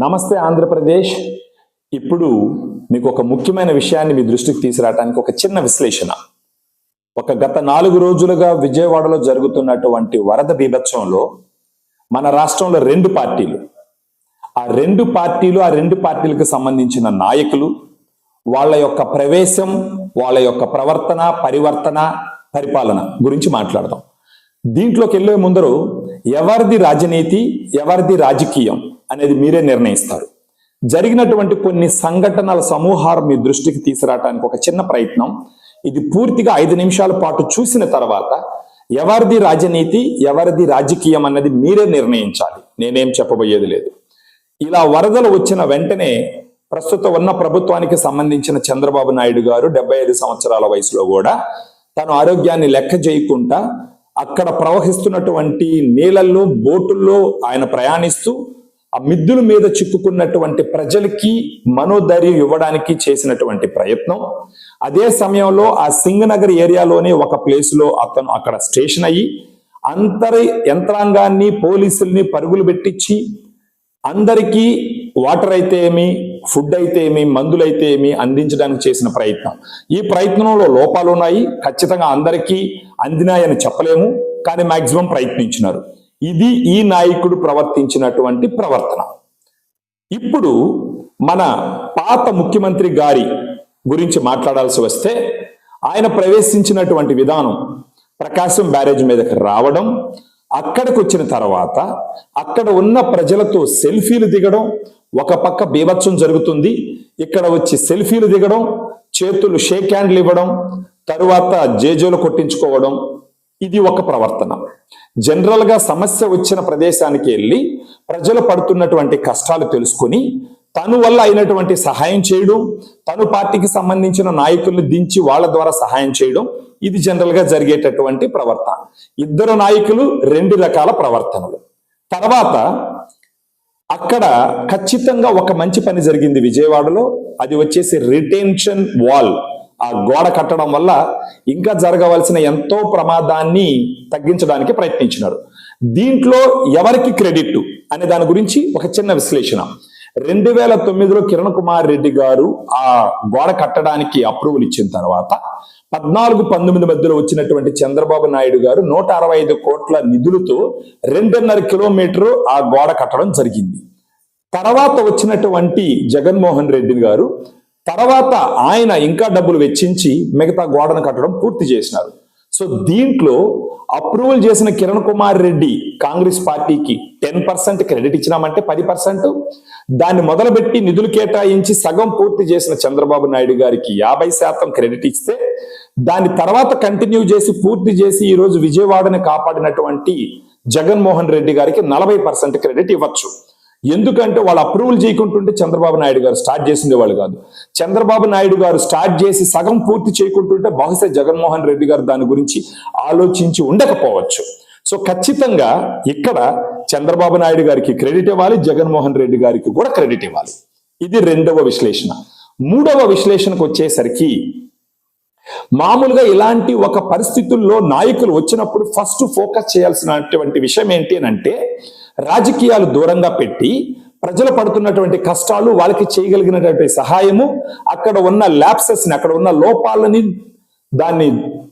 నమస్తే ఆంధ్రప్రదేశ్. ఇప్పుడు మీకు ఒక ముఖ్యమైన విషయాన్ని మీ దృష్టికి తీసుకురావడానికి ఒక చిన్న విశ్లేషణ. ఒక గత నాలుగు రోజులుగా విజయవాడలో జరుగుతున్నటువంటి వరద బీభత్సంలో మన రాష్ట్రంలో రెండు పార్టీలు. ఆ రెండు పార్టీలు ఆ రెండు పార్టీలకు సంబంధించిన నాయకులు వాళ్ళ యొక్క ప్రవేశం వాళ్ళ యొక్క ప్రవర్తన పరివర్తన పరిపాలన గురించి మాట్లాడదాం. దీంట్లోకి వెళ్ళే ముందరు ఎవరిది రాజనీతి ఎవరిది రాజకీయం? అనేది మీరే నిర్ణయిస్తారు. జరిగినటువంటి కొన్ని సంఘటనల సమూహాలు మీ దృష్టికి తీసుకురావడానికి ఒక చిన్న ప్రయత్నం. ఇది పూర్తిగా ఐదు నిమిషాల పాటు చూసిన తర్వాత ఎవరిది రాజనీతి ఎవరిది రాజకీయం అన్నది మీరే నిర్ణయించాలి. నేనేం చెప్పబోయేది లేదు. ఇలా వరదలు వచ్చిన వెంటనే ప్రస్తుతం ఉన్న ప్రభుత్వానికి సంబంధించిన చంద్రబాబు నాయుడు గారు డెబ్బై ఐదు సంవత్సరాల వయసులో కూడా తను ఆరోగ్యాన్ని లెక్క చేయకుండా అక్కడ ప్రవహిస్తున్నటువంటి నీళ్ళల్లో బోటుల్లో ఆయన ప్రయాణిస్తూ ఆ మిద్దుల మీద చిక్కుకున్నటువంటి ప్రజలకి మనోధైర్యం ఇవ్వడానికి చేసినటువంటి ప్రయత్నం. అదే సమయంలో ఆ సింగనగర్ ఏరియాలోనే ఒక ప్లేస్లో అతను అక్కడ స్టేషన్ అయ్యి అంతరి యంత్రాంగాన్ని పోలీసుల్ని పరుగులు పెట్టించి అందరికీ వాటర్ అయితే ఏమి ఫుడ్ అయితే ఏమి మందులు అయితే ఏమి అందించడానికి చేసిన ప్రయత్నం. ఈ ప్రయత్నంలో లోపాలు ఉన్నాయి ఖచ్చితంగా అందరికీ అందినాయని చెప్పలేము. కానీ మాక్సిమం ప్రయత్నించినారు. ఇది ఈ నాయకుడు ప్రవర్తించినటువంటి ప్రవర్తన. ఇప్పుడు మన పాత ముఖ్యమంత్రి గారి గురించి మాట్లాడాల్సి వస్తే ఆయన ప్రవేశించినటువంటి విధానం ప్రకాశం బ్యారేజ్ మీదకి రావడం అక్కడికి వచ్చిన తర్వాత అక్కడ ఉన్న ప్రజలతో సెల్ఫీలు దిగడం ఒక పక్క బీభత్సం జరుగుతుంది ఇక్కడ వచ్చి సెల్ఫీలు దిగడం చేతులు షేక్ హ్యాండ్లు ఇవ్వడం తరువాత జేజోలు కొట్టించుకోవడం ఇది ఒక ప్రవర్తన. జనరల్గా సమస్య వచ్చిన ప్రదేశానికి వెళ్ళి ప్రజలు పడుతున్నటువంటి కష్టాలు తెలుసుకొని తను వల్ల అయినటువంటి సహాయం చేయడం తను పార్టీకి సంబంధించిన నాయకుల్ని దించి వాళ్ళ ద్వారా సహాయం చేయడం ఇది జనరల్గా జరిగేటటువంటి ప్రవర్తన ఇద్దరు నాయకులు రెండు రకాల ప్రవర్తనలు. తర్వాత అక్కడ ఖచ్చితంగా ఒక మంచి పని జరిగింది విజయవాడలో అది వచ్చేసి రిటెన్షన్ వాల్ ఆ గోడ కట్టడం వల్ల ఇంకా జరగవలసిన ఎంతో ప్రమాదాన్ని తగ్గించడానికి ప్రయత్నించినారు. దీంట్లో ఎవరికి క్రెడిట్ అనే దాని గురించి ఒక చిన్న విశ్లేషణ. రెండు వేల తొమ్మిదిలో కిరణ్ కుమార్ రెడ్డి గారు ఆ గోడ కట్టడానికి అప్రూవల్ ఇచ్చిన తర్వాత పద్నాలుగు పంతొమ్మిది మధ్యలో వచ్చినటువంటి చంద్రబాబు నాయుడు గారు నూట అరవై ఐదు కోట్ల నిధులతో రెండున్నర కిలోమీటర్ ఆ గోడ కట్టడం జరిగింది. తర్వాత వచ్చినటువంటి జగన్మోహన్ రెడ్డి గారు తర్వాత ఆయన ఇంకా డబ్బులు వెచ్చించి మిగతా గోడను కట్టడం పూర్తి చేసినారు. సో దీంట్లో అప్రూవల్ చేసిన కిరణ్ కుమార్ రెడ్డి కాంగ్రెస్ పార్టీకి టెన్ పర్సెంట్ క్రెడిట్ ఇచ్చినామంటే పది పర్సెంట్. దాన్ని మొదలుపెట్టి నిధులు కేటాయించి సగం పూర్తి చేసిన చంద్రబాబు నాయుడు గారికి యాభై శాతం క్రెడిట్ ఇస్తే దాని తర్వాత కంటిన్యూ చేసి పూర్తి చేసి ఈ రోజు విజయవాడని కాపాడినటువంటి జగన్మోహన్ రెడ్డి గారికి నలభై పర్సెంట్ క్రెడిట్ ఇవ్వచ్చు. ఎందుకంటే వాళ్ళు అప్రూవల్ చేయకుంటుంటే చంద్రబాబు నాయుడు గారు స్టార్ట్ చేసిండే వాళ్ళు కాదు. చంద్రబాబు నాయుడు గారు స్టార్ట్ చేసి సగం పూర్తి చేయకుంటుంటే బహుశా జగన్మోహన్ రెడ్డి గారు దాని గురించి ఆలోచించి ఉండకపోవచ్చు. సో ఖచ్చితంగా ఇక్కడ చంద్రబాబు నాయుడు గారికి క్రెడిట్ ఇవ్వాలి జగన్మోహన్ రెడ్డి గారికి కూడా క్రెడిట్ ఇవ్వాలి. ఇది రెండవ విశ్లేషణ. మూడవ విశ్లేషణకు వచ్చేసరికి మామూలుగా ఇలాంటి ఒక పరిస్థితుల్లో నాయకులు వచ్చినప్పుడు ఫస్ట్ ఫోకస్ చేయాల్సినటువంటి విషయం ఏంటి అని అంటే రాజకీయాలు దూరంగా పెట్టి ప్రజలు పడుతున్నటువంటి కష్టాలు వాళ్ళకి చేయగలిగినటువంటి సహాయము అక్కడ ఉన్న ల్యాప్సెస్ని అక్కడ ఉన్న లోపాలని దాన్ని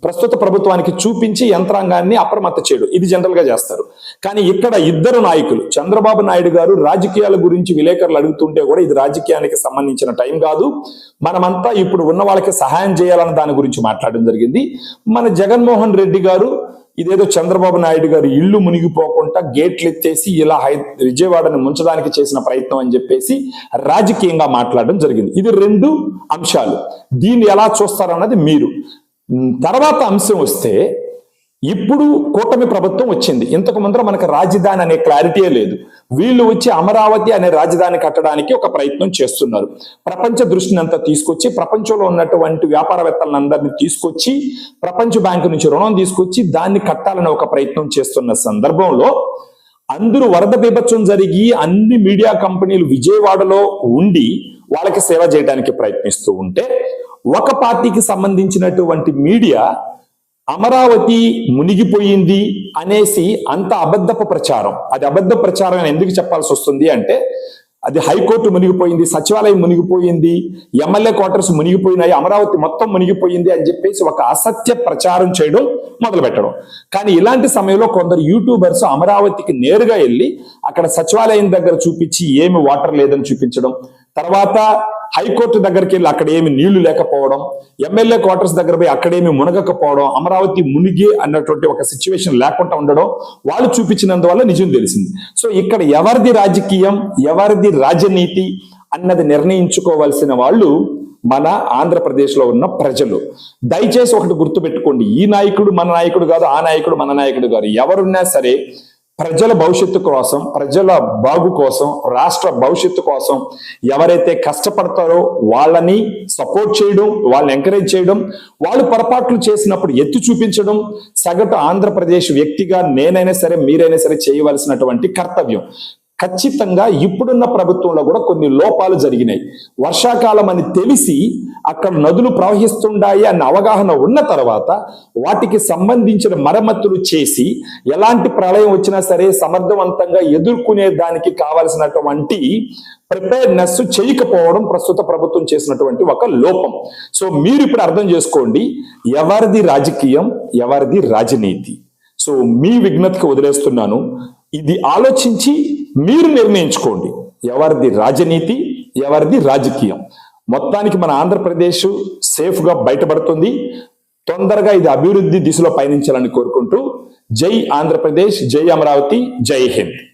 ప్రస్తుత ప్రభుత్వానికి చూపించి యంత్రాంగాన్ని అప్రమత్త చేయడు. ఇది జనరల్గా చేస్తారు. కానీ ఇక్కడ ఇద్దరు నాయకులు చంద్రబాబు నాయుడు గారు రాజకీయాల గురించి విలేకరులు అడుగుతుంటే కూడా ఇది రాజకీయానికి సంబంధించిన టైం కాదు. మనమంతా ఇప్పుడు ఉన్న వాళ్ళకి సహాయం చేయాలన్న దాని గురించి మాట్లాడడం జరిగింది. మన జగన్మోహన్ రెడ్డి గారు ఇదేదో చంద్రబాబు నాయుడు గారు ఇల్లు మునిగిపోకుండా గేట్లు ఎత్తేసి ఇలా హై విజయవాడని ముంచడానికి చేసిన ప్రయత్నం అని చెప్పేసి రాజకీయంగా మాట్లాడడం జరిగింది. ఇది రెండు అంశాలు. దీన్ని ఎలా చూస్తారన్నది మీరు. తర్వాత అంశం వస్తే ఇప్పుడు కూటమి ప్రభుత్వం వచ్చింది. ఇంతకు ముందర మనకు రాజధాని అనే క్లారిటీయే లేదు. వీళ్ళు వచ్చి అమరావతి అనే రాజధాని కట్టడానికి ఒక ప్రయత్నం చేస్తున్నారు. ప్రపంచ దృష్టిని అంతా తీసుకొచ్చి ప్రపంచంలో ఉన్నటువంటి వ్యాపారవేత్తలందరినీ తీసుకొచ్చి ప్రపంచ బ్యాంకు నుంచి రుణం తీసుకొచ్చి దాన్ని కట్టాలని ఒక ప్రయత్నం చేస్తున్న సందర్భంలో అందరూ వరద బీభత్సం జరిగి అన్ని మీడియా కంపెనీలు విజయవాడలో ఉండి వాళ్ళకి సేవ చేయడానికి ప్రయత్నిస్తూ ఉంటే ఒక పార్టీకి సంబంధించినటువంటి మీడియా అమరావతి మునిగిపోయింది అనేసి అంత అబద్ధపు ప్రచారం. అది అబద్ధ ప్రచారం అని ఎందుకు చెప్పాల్సి వస్తుంది అంటే అది హైకోర్టు మునిగిపోయింది సచివాలయం మునిగిపోయింది ఎమ్మెల్యే క్వార్టర్స్ మునిగిపోయినాయి అమరావతి మొత్తం మునిగిపోయింది అని చెప్పేసి ఒక అసత్య ప్రచారం చేయడం మొదలు పెట్టడం కానీ ఇలాంటి సమయంలో కొందరు యూట్యూబర్స్ అమరావతికి నేరుగా వెళ్ళి అక్కడ సచివాలయం దగ్గర చూపించి ఏమి వాటర్ లేదని చూపించడం తర్వాత హైకోర్టు దగ్గరికి వెళ్ళి అక్కడ ఏమి నీళ్ళు లేకపోవడం ఎమ్మెల్యే క్వార్టర్స్ దగ్గర పోయి అక్కడేమి మునగకపోవడం అమరావతి మునిగి అన్నటువంటి ఒక సిచ్యువేషన్ లేకుండా ఉండడం వాళ్ళు చూపించినందువల్ల నిజం తెలిసింది. సో ఇక్కడ ఎవరిది రాజకీయం ఎవరిది రాజనీతి అన్నది నిర్ణయించుకోవాల్సిన వాళ్ళు మన ఆంధ్రప్రదేశ్లో ఉన్న ప్రజలు. దయచేసి ఒకటి గుర్తుపెట్టుకోండి. ఈ నాయకుడు మన నాయకుడు కాదు ఆ నాయకుడు మన నాయకుడు కాదు. ఎవరున్నా సరే ప్రజల భవిష్యత్తు కోసం ప్రజల బాగు కోసం రాష్ట్ర భవిష్యత్తు కోసం ఎవరైతే కష్టపడతారో వాళ్ళని సపోర్ట్ చేయడం వాళ్ళని ఎంకరేజ్ చేయడం వాళ్ళు పొరపాట్లు చేసినప్పుడు ఎత్తి చూపించడం సగటు ఆంధ్రప్రదేశ్ వ్యక్తిగా నేనైనా సరే మీరైనా సరే చేయవలసినటువంటి కర్తవ్యం. ఖచ్చితంగా ఇప్పుడున్న ప్రభుత్వంలో కూడా కొన్ని లోపాలు జరిగినాయి. వర్షాకాలం అని తెలిసి అక్కడ నదులు ప్రవహిస్తుండాయి అన్న అవగాహన ఉన్న తర్వాత వాటికి సంబంధించిన మరమ్మతులు చేసి ఎలాంటి ప్రళయం వచ్చినా సరే సమర్థవంతంగా ఎదుర్కొనే దానికి కావలసినటువంటి ప్రిపేర్నెస్ చేయకపోవడం ప్రస్తుత ప్రభుత్వం చేసినటువంటి ఒక లోపం. సో మీరు ఇప్పుడు అర్థం చేసుకోండి ఎవరిది రాజకీయం ఎవరిది రాజనీతి? సో మీ విఘ్నతకి వదిలేస్తున్నాను. ఇది ఆలోచించి మీరు నిర్ణయించుకోండి. ఎవరిది రాజనీతి ఎవరిది రాజకీయం. మొత్తానికి మన ఆంధ్రప్రదేశ్ సేఫ్గా బయటపడుతుంది. తొందరగా ఇది అభివృద్ధి దిశలో పయనించాలని కోరుకుంటూ జై ఆంధ్రప్రదేశ్ జై అమరావతి జై హింద్.